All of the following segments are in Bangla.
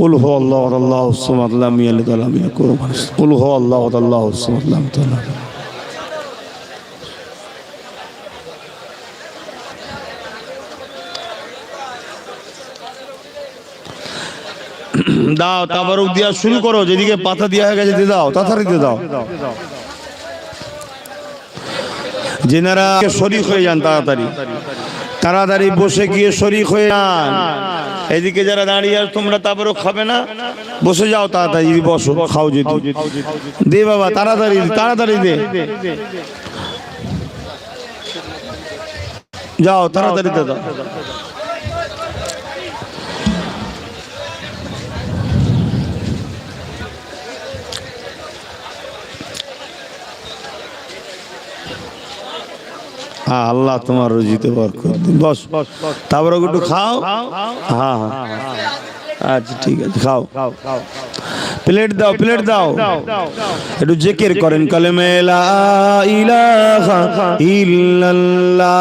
কুল হো আল্লাহ আল্লাহ সুমাদলাম ইয়ালি তালাম ইয়া কুরবান কুল হো আল্লাহ আল্লাহ সুমাদলাম তালাম দাও, তাবারুক দিয়া শুরু করো, যেদিকে পাতা দিয়া হয়ে গেছে, দিয়ে দাও, তাড়াতাড়ি তাড়াতাড়িতে দাও। যেনারা শরিক হয়ে যান তাড়াতাড়ি। তাড়াতাড়ি বসে গিয়ে শরিক হয়ে যান। এদিকে যারা দাঁড়িয়ে আর তোমরা তারপরেও খাবে না। বসে যাও তাড়াতাড়ি বসো, খাও যদি দে বাবা, তাড়াতাড়ি তাড়াতাড়ি দে। যাও, তাড়াতাড়ি দে হ্যাঁ আল্লাহ তোমার রুজিতে বরকত দিন। বস, তারপরে একটু খাও। হ্যাঁ হ্যাঁ। আচ্ছা ঠিক আছে, খাও। প্লেট দাও প্লেট দাও। একটু জেকের করেন, কলেমে লা ইলাহা ইল্লাল্লাহ,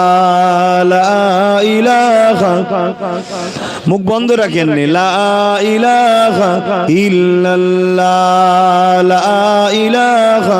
লা ইলাহা। মুখ বন্ধ রাখেন নে। লা ইলাহা ইল্লাল্লাহ, লা ইলাহা।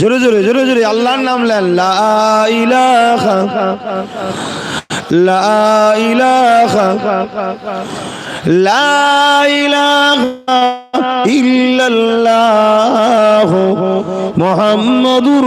জোরে জোরে জোরে জোরে আল্লাহর নাম লেন ইহ মোহাম্মদুর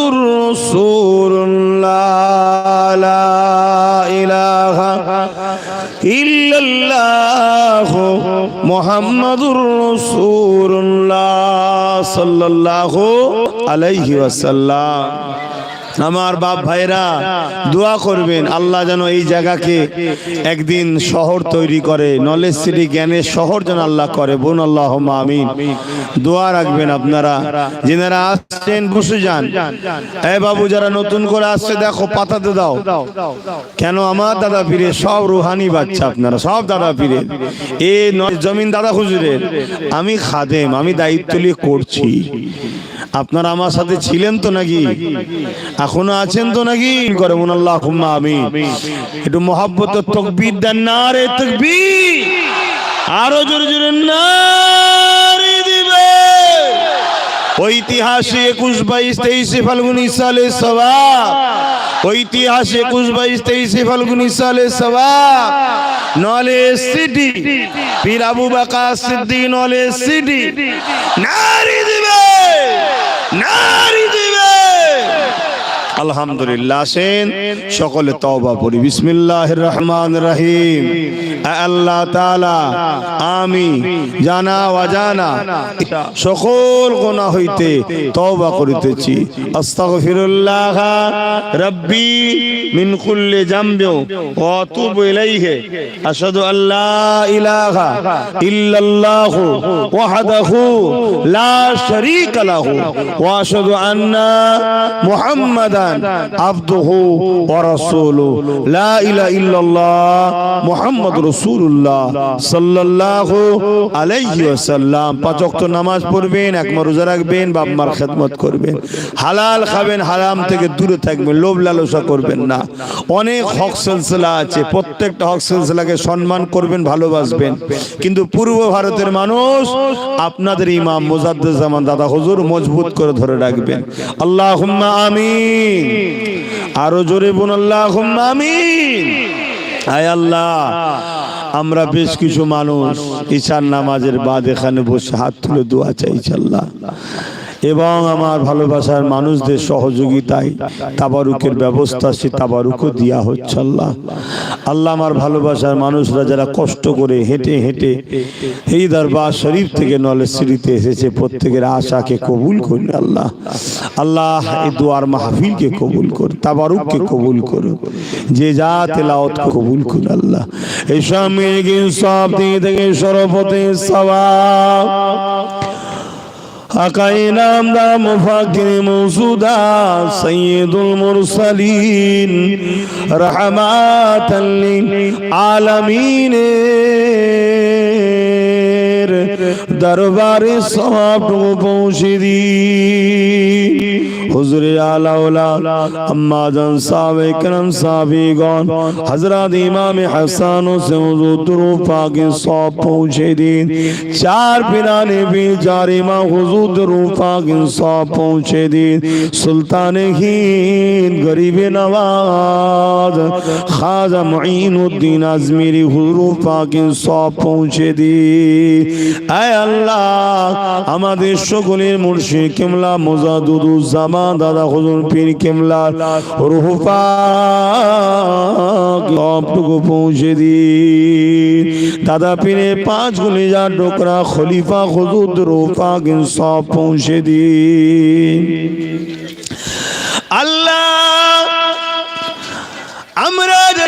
মুহাম্মাদুর রাসূলুল্লাহ লা ইলাহা ইল্লাল্লাহ মুহাম্মাদুর রাসূলুল্লাহ সাল্লাল্লাহু আলাইহি ওয়াসাল্লাম আমার বাপ ভাইরা দোয়া করবেন, আল্লাহ যেন এই জায়গাকে একদিন শহর তৈরি করে নলেজ সিটি জ্ঞানের শহর যেন আল্লাহ করে। বোন আল্লাহ আমিন। দোয়া রাখবেন আপনারা। যেনারা আসছেন, বসে যান। এ বাবু, যারা নতুন করে আসছে, দেখো, পাতাতে দাও। কেন আমার দাদা পীরে সব রুহানি বাচ্চা আপনারা, সব দাদা পীরে। এ জমিন দাদা হুজুরের। আমি খাদেম, আমি দায়িত্ব নিয়ে করছি। আপনারা আমার সাথে ছিলেন তো নাকি? এখনও আছেন তো নাকি? করে মন আল্লাহ আমি একটু মহাব্বত তকবীর দেন না রে তকবীর। আরও জোরে জোরে দিবে। ঐতিহাসিক একুশ বাইশ তেইশে ফাল্গুনি সালে সবাব। ঐতিহাসিক একুশ বাইশ তেইশে ফাল্গুনি সালে সবাব। নলে সিটি, পীর আবু বাকা সিদ্দিক নলে সিটি। নারী দিবে। নারীদের আলহামদুলিল্লাহ আসেন। সকলে তওবা পড়ি। বিসমিল্লাহির রহমানির রহিম। আল্লাহ তাআলা আমি জানা অজানা, সকল গুনাহ হইতে তওবা করিতেছি। আস্তাগফিরুল্লাহ রাব্বি মিন কুল্লি জামবি ওয়া আতুবু ইলাইহি। আশহাদু আল্লা ইলাহা ইল্লাল্লাহ ওয়াহদাহু লা শারীকা লাহু। ওয়া আশহাদু আন্না মুহাম্মাদান আবদুহু ওয়া রাসূলুহু। লা ইলাহা ইল্লাল্লাহ মুহাম্মাদুর রাসূলুল্লাহ সাল্লাল্লাহু আলাইহি ওয়াসাল্লাম। পাঁচ ওয়াক্ত নামাজ পড়বেন এক রোজা রাখবেন বাপ মার খেদমত করবেন। হালাল খাবেন হারাম থেকে দূরে থাকবেন লোভ লালসা করবেন না। অনেক হক সিলসিলা আছে প্রত্যেকটা হক সিলসিলাকে সম্মান করবেন ভালোবাসবেন। কিন্তু পূর্ব ভারতের মানুষ আপনাদের ইমাম মুজাদ্দিদ জামান দাদা হুজুর মজবুত করে ধরে রাখবেন। আল্লাহুম্মা আমিন। আরও জোরে বোন আল্লাহ আল্লাহ, আমরা বেশ কিছু মানুষ ঈশান নামাজের বাদ এখানে বসে হাত তুলে দোয়া চাইছি আল্লাহ এবং আমার ভালোবাসার মানুষদের সহযোগিতায় তাবারুকের ব্যবস্থা সে তাবারুকও দেওয়া হচ্ছে, আল্লাহ। আল্লাহ আমার ভালোবাসার মানুষরা যারা কষ্ট করে হেঁটে হেঁটে এই দরবার শরীফ থেকে নলেজ সিঁড়িতে এসেছে, প্রত্যেকের আশাকে কবুল করুন আল্লাহ। আল্লাহ এই দুয়ার মাহফিলকে কবুল করুন, তাবারুককে কবুল করুন, যে যা তেলাওত কবুল করুন আল্লাহ। এই সব থেকে সরপতে সবাব আকাই নাম দা মুফাকির মৌসুদা সৈয়দুল মুরসালিন دربار سواب کو پہنچی دی۔ حضر اعلی اولاد اما جان صاحب کرم صاحبی گون حضرات امام حسن سے حضور درو پاک ثواب پہنچے دی۔ چار پیرانے بھی چار امام حضور درو پاک ثواب پہنچے دی۔ سلطان ہین غریب نواز خاضہ معین الدین ازمیری حضور پاک ثواب پہنچے دی۔ আমাদের সকলের মুর্শিদ কিমলা মুজাদুদুজ্জামান, দাদা হুজুর পীর কিমলা পৌঁছে দিন। দাদা পীরে পাঁচ গুলি যা ডোকরা, খলিফা হুজুর রুহফা সব পৌঁছে দি আল্লাহ আমরা যে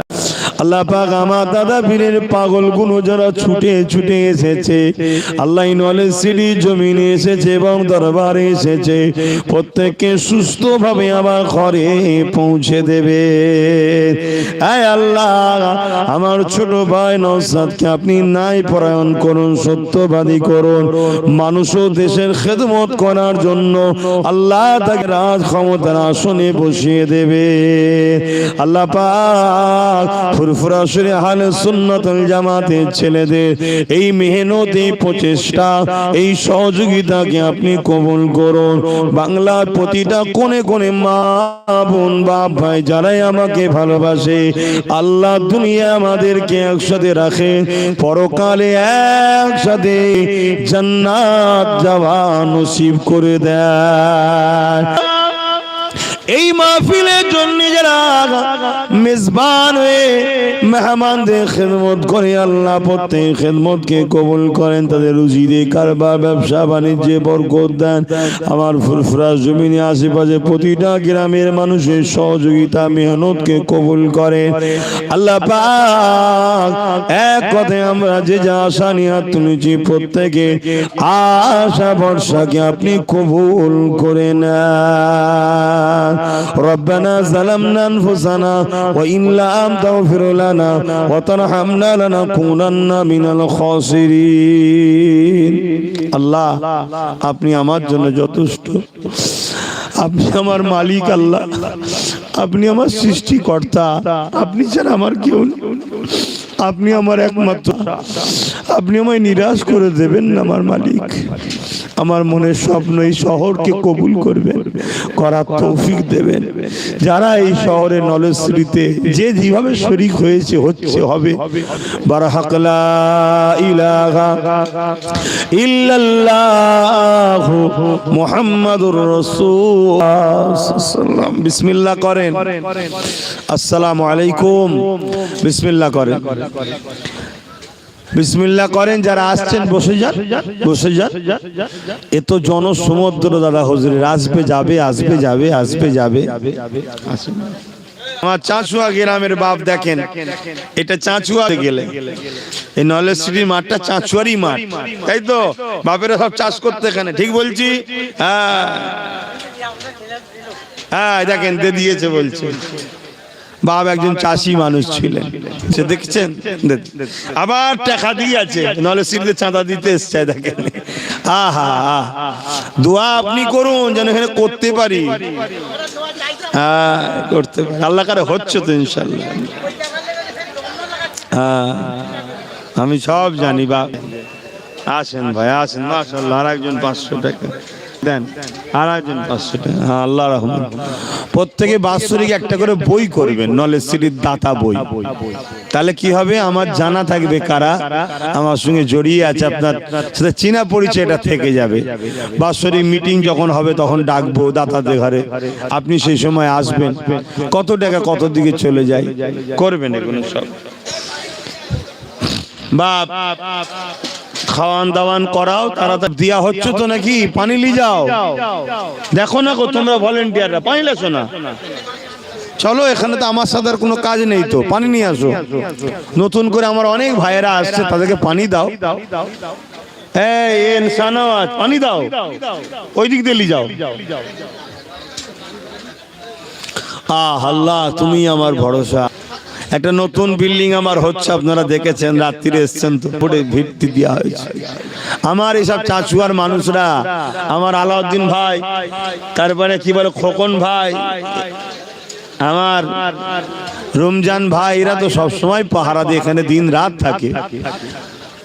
আল্লাহ পাক আমার দাদা বীরের পাগলগুলো যারা ছুটে ছুটে এসেছে, আল্লাহ নলেজ সিডি জমিনে এসেছে এবং দরবারে এসেছে, প্রত্যেককে সুস্থ ভাবে আমার ঘরে পৌঁছে দেবে। আয় আল্লাহ, আমার ছোট ভাই নৌসাদকে আপনি নাই পরায়ণ করুন, সত্যবাদী করুন মানুষ ও দেশের খেদমত করার জন্য আল্লাহ তাকে রাজ ক্ষমতার আসনে বসিয়ে দেবে। আল্লাহ পাক ফুরফুরা সুরে হালে সুন্নতুল জামাতের ছেলেদের এই মেহনত, এই প্রচেষ্টা, এই সহযোগিতাকে আপনি কবুল করুন। বাংলার প্রতিটা কোণে কোণে মা বোন, বাপ ভাই যারাই আমাকে ভালোবাসে, আল্লাহ দুনিয়া আমাদেরকে একসাথে রাখে। পরকালে একসাথে জান্নাত যাওয়া নসিব করে দেয়। এই মাহফিলের জন্য যারা মেজবান হয়ে মেহমানদের খেদমত করে, আল্লাহ প্রত্যেক খেদমতকে কবুল করেন, তাদের রুজিদে কারবার, ব্যবসা, বাণিজ্যে বরকত দেন। আমার ফুরফুরা জমিনে আশেপাশে প্রতিটা গ্রামের মানুষের সহযোগিতা, মেহনতকে কবুল করে। আল্লাহ পাক এক কথায় আমরা যে যা আশা নিয়ে তুলেছি, প্রত্যেকে আশা ভরসাকে আপনি কবুল করে নেন। ربنا ظلمنا انفسنا وان لم تغفر لنا وترحمنا لنكونن من الخاسرين আল্লাহ আপনি আমার জন্য যথেষ্ট আপনি আমার মালিক আল্লাহ আপনি আমার সৃষ্টিকর্তা আপনি ছাড়া আমার কেউ নেই। আপনি আমার একমাত্র আপনি আমায় নিরাশ করে দেবেন না আমার মালিক আমার মনের স্বপ্ন এই শহরকে কবুল করবেন করার তৌফিক দেবেন। যারা এই শহরে নলেশ্রীতে যে যেভাবে শরিক হয়েছে হচ্ছে হবে। বারাহাকলা ইলাহা ইল্লাল্লাহ মুহাম্মাদুর রাসূল বিসমিল্লাহ করেন। আসসালামু আলাইকুম। বিসমিল্লাহ করেন। বিসমিল্লাহ করেন, যারা আসছেন, বসে যান বসে যান। এ তো জনসমুদ্র দাদা হুজুরের আসবে, যাবে আসবে যাবে আসবে, যাবে। আমার চাঁচুয়া গ্রামের বাপ দেখেন, এটা চাঁচুয়া গেলে। এই নলেজ সিটির মাঠটা চাঁচুয়ারই মাঠ, তাই তো? বাপেরা সব চাষ করতে এখানে, ঠিক বলছি? হ্যাঁ। হ্যাঁ দেখেন, দে দিয়েছে বলছে। বাপ একজন চাষি মানুষ ছিলেন। সে দেখছেন? আবার টাকা দিয়ে আছে নলে সিটে চাঁদা দিতে এসছে, দেখেন। আহা, দোয়া আপনি করুন, যেন এখানে করতে পারি। হ্যাঁ করতে পারি। আল্লাহ কারে হচ্ছে তো ইনশাল্লাহ হ্যাঁ আমি সব জানি, বাপ। আসেন ভাই, আসেন মাশাল্লাহ আর একজন পাঁচশো টাকা। দেন আর একজন পাঁচশো টাকা। হ্যাঁ আল্লাহ রহমান প্রত্যেকে বাৎসরিক একটা করে বই করবেন নলেজ সিটির দাতা বই। তাহলে কি হবে? আমার জানা থাকবে কারা? আমার সঙ্গে জড়িয়ে আছে আপনার সাথে চেনা পরিচয়টা থেকে যাবে। বাৎসরিক মিটিং যখন হবে, তখন ডাকবো দাতাদের ঘরে। আপনি সেই সময় আসবেন। কত টাকা কত দিকে চলে যায়? করবেন এগুলো সব। বাপ! খাওয়ান দাওয়ান করাও, তারা দিয়া হচ্ছে তো নাকি? পানি লি যাও। দেখো না গো, তোমরা ভলেন্টিয়াররা, পানি লেছো না? চলো, এখানে তো আমার সাথে আর কোনো কাজ নেই তো। পানি নিয়ে আসো। নতুন করে আমার অনেক ভাইয়েরা আসছে, তাদেরকে পানি দাও। ইনসানাত পানি দাও। ওই দিক দিয়ে যাও। আহ, আল্লাহ, তুমি আমার ভরসা। একটা নতুন বিল্ডিং আমার হচ্ছে, আপনারা দেখেছেন, রাত্রিরে এসছেন তো পরে ভিত্তি দেওয়া হয়েছে। আমার এইসব চাচুয়ার মানুষরা, আমার আলাউদ্দিন ভাই, তারপরে কি বলে, খোকন ভাই, আমার রমজান ভাই, এরা তো সব সময় পাহারা দিয়ে এখানে দিন রাত থাকে।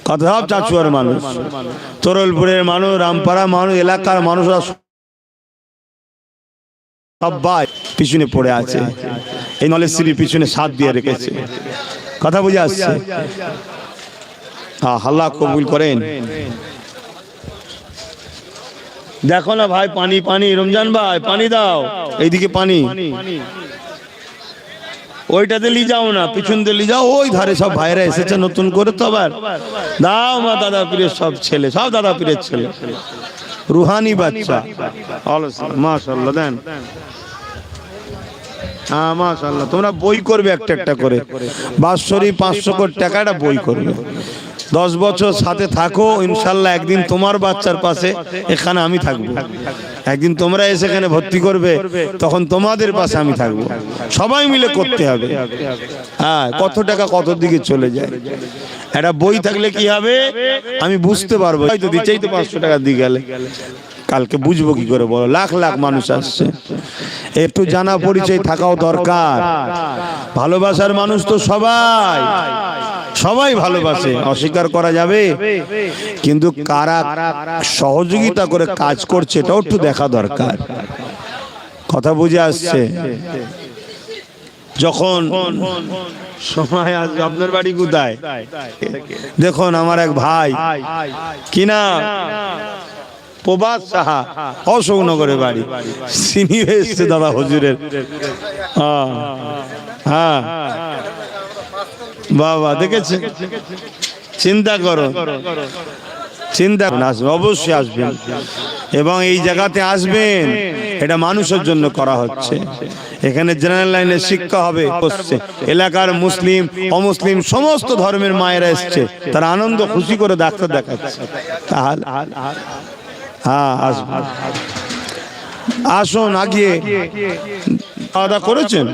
কথা সব চাচুয়ার মানুষ। তরলপুরের মানুষ, রামপাড়া মানুষ, এলাকার মানুষরা সবাই পিছনে পড়ে আছে। এই নলেজ সিটির পিছনে সাথ দিয়ে রেখেছে। কথা বুঝে আসছে? হ্যাঁ হাল্লা কবুল করেন। দেখো না ভাই পানি পানি রমজান ভাই পানি দাও। এইদিকে পানি। ওইটাতে লি যাও না পিছন দিয়ে লি যাও ওই ধারে সব ভাইরা এসেছে নতুন করে তো আবার। দাও মা দাদা পীরের সব ছেলে সব দাদা পীরের ছেলে। রুহানি বাচ্চা। মাশাল্লাহ দেন। হ্যাঁ মাশাল্লাহ তোমরা বই করবে একটা একটা করে। বাৎসরিক পাঁচশো কোটি টাকাটা বই করবে। দশ বছর সাথে থাকো ইনশাল্লাহ একদিন তোমার বাচ্চার পাশে এখানে আমি থাকব। একদিন তোমরা এসে এখানে ভর্তি করবে, তখন তোমাদের পাশে আমি থাকব। সবাই মিলে করতে হবে। হ্যাঁ কত টাকা কত দিকে চলে যায়। একটা বই থাকলে কি হবে? আমি বুঝতে পারব। হয়তো দিচ্ছেই তো পাঁচশো টাকা দিয়ে গেলে। কালকে বুঝব কি করে বলো? লাখ লাখ মানুষ আসছে। একটু জানা পরিচয় থাকাও দরকার। ভালোবাসার মানুষ তো সবাই। সবাই ভালোবাসে। অস্বীকার করা যাবে। কিন্তু কারা সহযোগিতা করে কাজ করছে এটাও একটু দেখা দরকার। কথা বুঝে আসছে। যখন সময় আসবে আপনার বাড়ি কোথায়? দেখুন আমার এক ভাই। কিনা প্রবাস সাহা, অশোকনগরের বাড়ি। সিনি এসছে দাদা হজুরের। হ্যাঁ হ্যাঁ। বাবা দেখেছে চিন্তা করো চিন্তা আসবেন, অবশ্যই আসবেন। এবং এই জায়গাতে আসবেন, এটা মানুষের জন্য করা হচ্ছে। এখানে জেনারেল লাইনে শিক্ষা হবে এলাকার মুসলিম, অমুসলিম, সমস্ত ধর্মের মায়েরা এসছে। তারা আনন্দ, খুশি করে ডাক্তার দেখাচ্ছে। তাহলে হ্যাঁ আসুন আগিয়ে। খাওয়া দাওয়া করেছেন?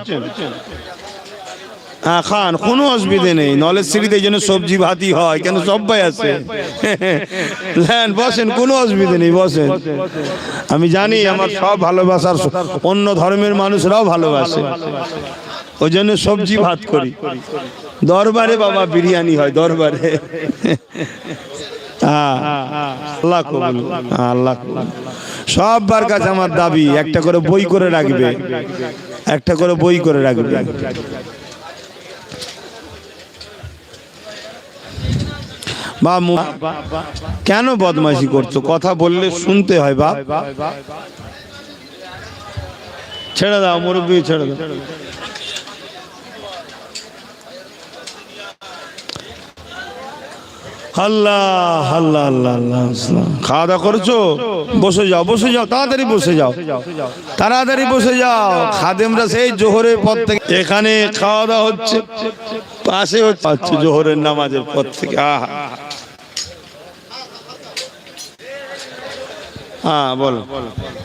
হ্যাঁ খান কোনো অসুবিধে নেই। নলেজ সিঁড়িতে যেন সবজি ভাতি হয় কেন সবাই আছে। নেন বসেন কোনো অসুবিধে নেই বসেন। আমি জানি আমার সব ভালোবাসার অন্য ধর্মের মানুষরাও ভালোবাসে। ওই জন্য সবজি ভাত করি। দরবারে বাবা বিরিয়ানি হয় দরবারে। হ্যাঁ, আল্লাহ আল্লাহ। সববার কাছে আমার দাবি, একটা করে বই করে রাখবে, একটা করে বই করে রাখবে। বা কেন বদমাইশি করছ? কথা বললে শুনতে হয়, বাপ। ছেড়ে দাও, মুরব্বী, ছেড়ে দাও। আল্লাহ আল্লাহ আল্লাহ। খাওয়া দাওয়া করছ? বসে যাও বসে যাও, তাড়াতাড়ি বসে যাও। তাড়াতাড়ি বসে যাও। খাদেমরা সেই জোহরের পর থেকে এখানে খাওয়া দাওয়া হচ্ছে। পাশে হচ্ছে জোহরের নামাজের পর থেকে। আহা। হ্যাঁ বলো। মাঠে